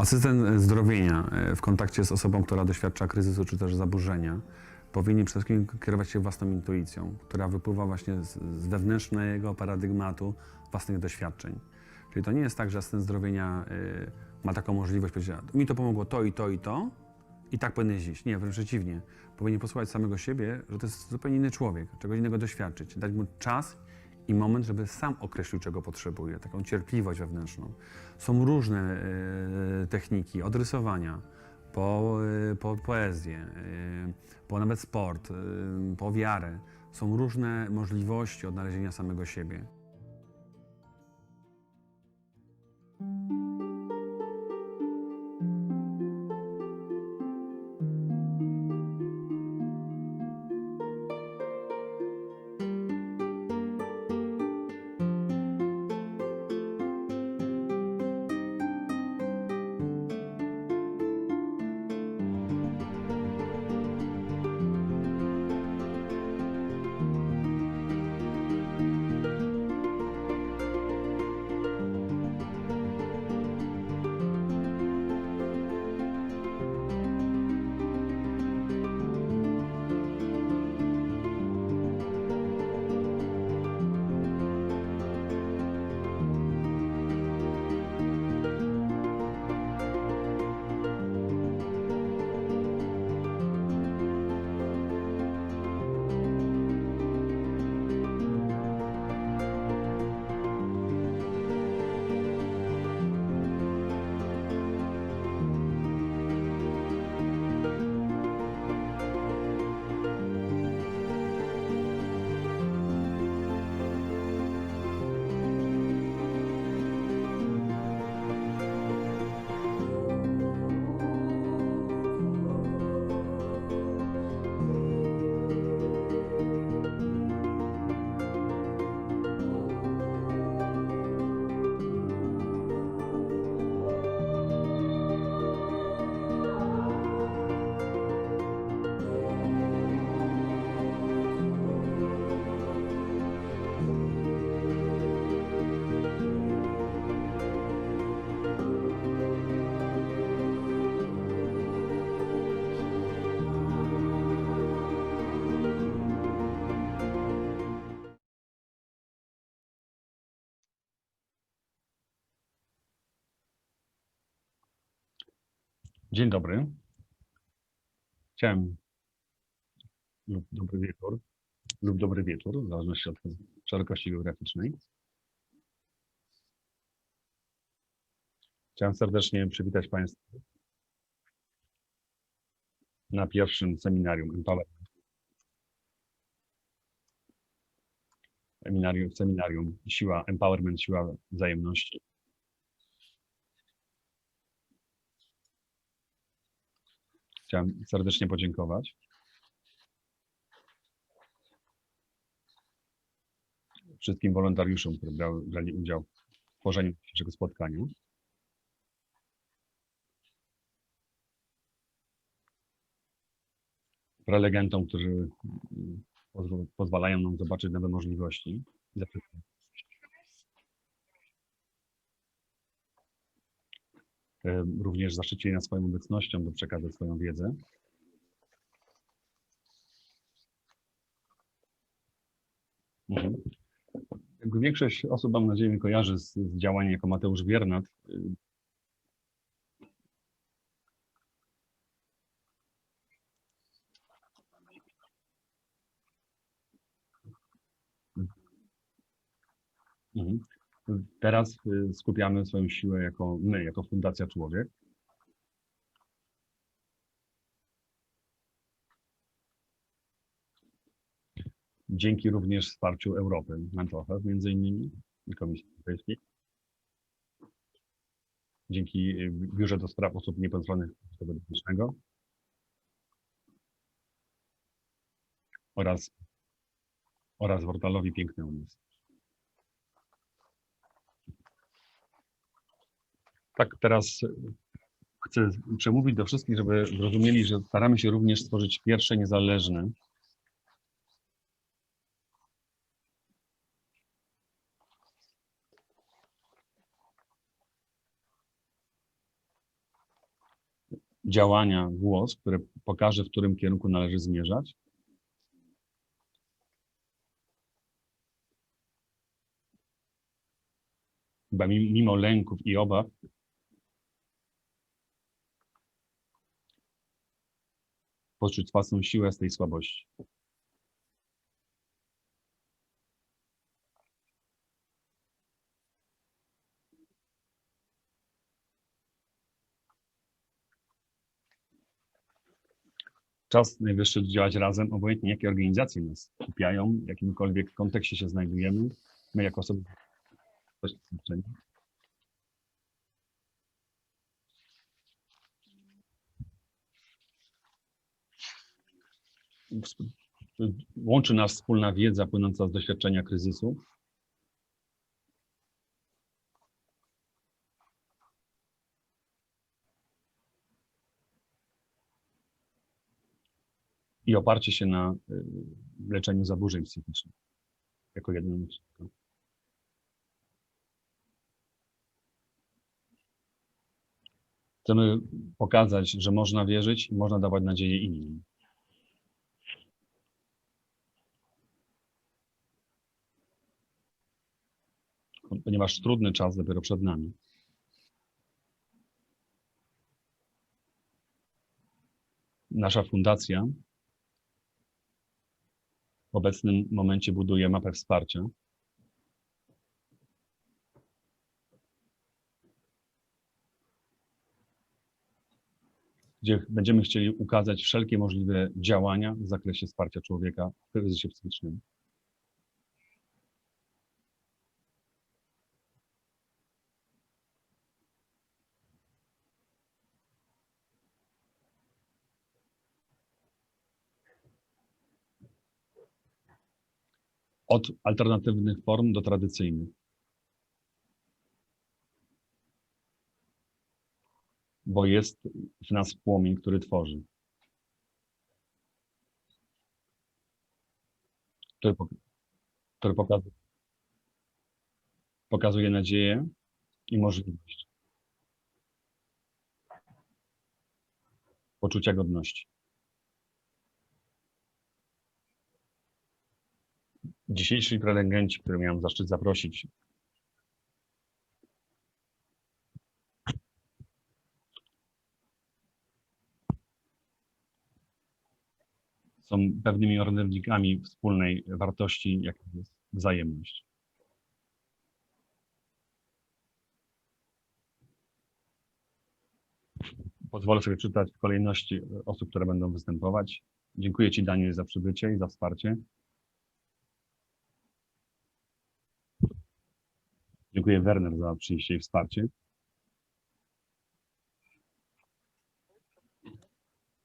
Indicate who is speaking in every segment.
Speaker 1: Asystent zdrowienia e, w kontakcie z osobą, która doświadcza kryzysu czy też zaburzenia, powinien przede wszystkim kierować się własną intuicją, która wypływa właśnie z, wewnętrznego paradygmatu własnych doświadczeń. Czyli to nie jest tak, że asystent zdrowienia y, ma taką możliwość powiedzieć, mi to pomogło to i to i to i tak powinien iść. Nie, wręcz przeciwnie. Powinien posłuchać samego siebie, że to jest zupełnie inny człowiek, czegoś innego doświadczyć, dać mu czas i moment, żeby sam określił, czego potrzebuje, taką cierpliwość wewnętrzną. Są różne e, techniki, od rysowania, po, e, po poezję, e, po nawet sport, po wiarę. Są różne możliwości odnalezienia samego siebie.
Speaker 2: Dzień dobry. Chciałem lub dobry wieczór, lub dobry wieczór, w zależności od szerokości geograficznej. Chciałem serdecznie przywitać Państwa na pierwszym seminarium Empowerment. Seminarium, seminarium Siła Empowerment, Siła Wzajemności. Chciałem serdecznie podziękować. Wszystkim wolontariuszom, którzy brali udział w tworzeniu dzisiejszego spotkania. Prelegentom, którzy pozwalają nam zobaczyć nowe możliwości. Również zaszczycili nas swoją obecnością, by przekazać swoją wiedzę. Mhm. Większość osób, mam nadzieję, kojarzy z, z działaniem jako Mateusz Wiernat. Y, Mhm. Teraz y, skupiamy swoją siłę jako my, jako Fundacja Człowiek. Dzięki również wsparciu Europy, Mental Health między innymi i Komisji Europejskiej. Dzięki y, Biurze do Spraw Osób Niepełnosprawnych Polskiego oraz, oraz portalowi Piękny Umysł. Tak, teraz y, chcę przemówić do wszystkich, żeby zrozumieli, że staramy się również stworzyć pierwsze niezależne działania głos, które pokaże, w którym kierunku należy zmierzać. Chyba mi- mimo lęków i obaw, poczuć własną siłę z tej słabości. Czas najwyższy działać razem, obojętnie jakie organizacje nas skupiają, w jakimkolwiek kontekście się znajdujemy. My jako osoby. Łączy nas wspólna wiedza płynąca z doświadczenia kryzysu. i oparcie się na y, leczeniu zaburzeń psychicznych jako jedyną myśl. Chcemy pokazać, że można wierzyć i można dawać nadzieję innym. Ponieważ trudny czas dopiero przed nami. Nasza fundacja w obecnym momencie buduje mapę wsparcia. Gdzie będziemy chcieli ukazać wszelkie możliwe działania w zakresie wsparcia człowieka w kryzysie psychicznym. Od alternatywnych form do tradycyjnych. Bo jest w nas płomień, który tworzy. Który, pok- który pokazuje, pokazuje nadzieję i możliwość. Poczucia godności. Dzisiejsi prelegenci, które miałem zaszczyt zaprosić, są pewnymi orędownikami wspólnej wartości, jaką jest wzajemność. Pozwolę sobie czytać w kolejności osób, które będą występować. Dziękuję Ci, Daniel, za przybycie i za wsparcie. Dziękuję Werner za przyjście i wsparcie.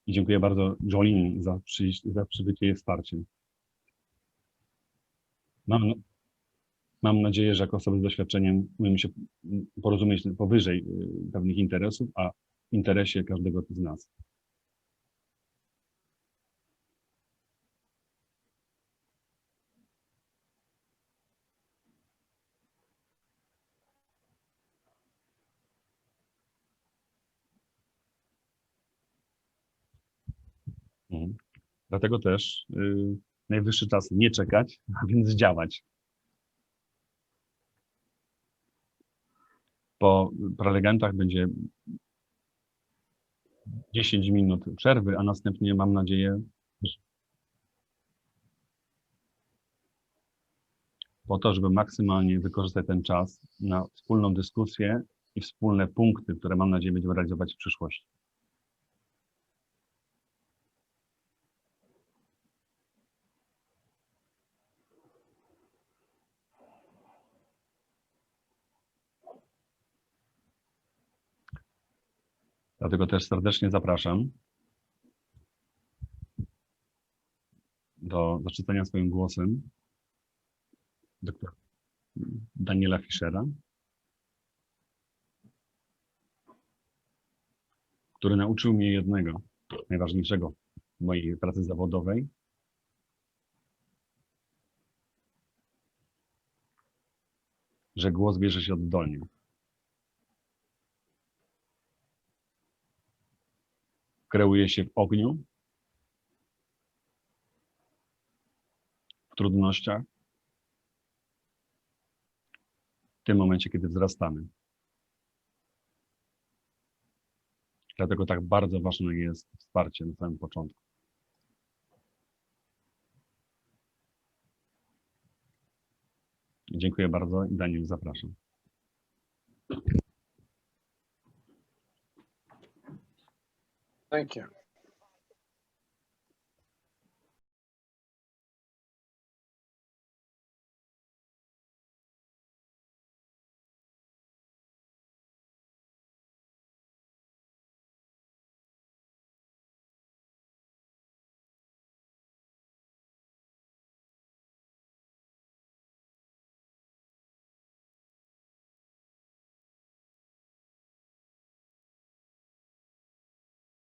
Speaker 2: I dziękuję bardzo Jolin za, za przybycie i wsparcie. Mam, mam nadzieję, że jako osoby z doświadczeniem umiemy się porozumieć powyżej y, pewnych interesów, a interesie każdego z nas. Mhm. Dlatego też y, najwyższy czas nie czekać, a więc działać. Po prelegentach będzie 10 minut przerwy, a następnie mam nadzieję, po to, żeby maksymalnie wykorzystać ten czas na wspólną dyskusję i wspólne punkty, które mam nadzieję będziemy realizować w przyszłości. Dlatego też serdecznie zapraszam do zaczytania swoim głosem doktora Daniela Fischera, który nauczył mnie jednego, najważniejszego w mojej pracy zawodowej. Że głos bierze się oddolnie. Kreuje się w ogniu, w trudnościach, w tym momencie, kiedy wzrastamy. Dlatego tak bardzo ważne jest wsparcie na samym początku. Dziękuję bardzo i Daniel zapraszam.
Speaker 3: Thank you.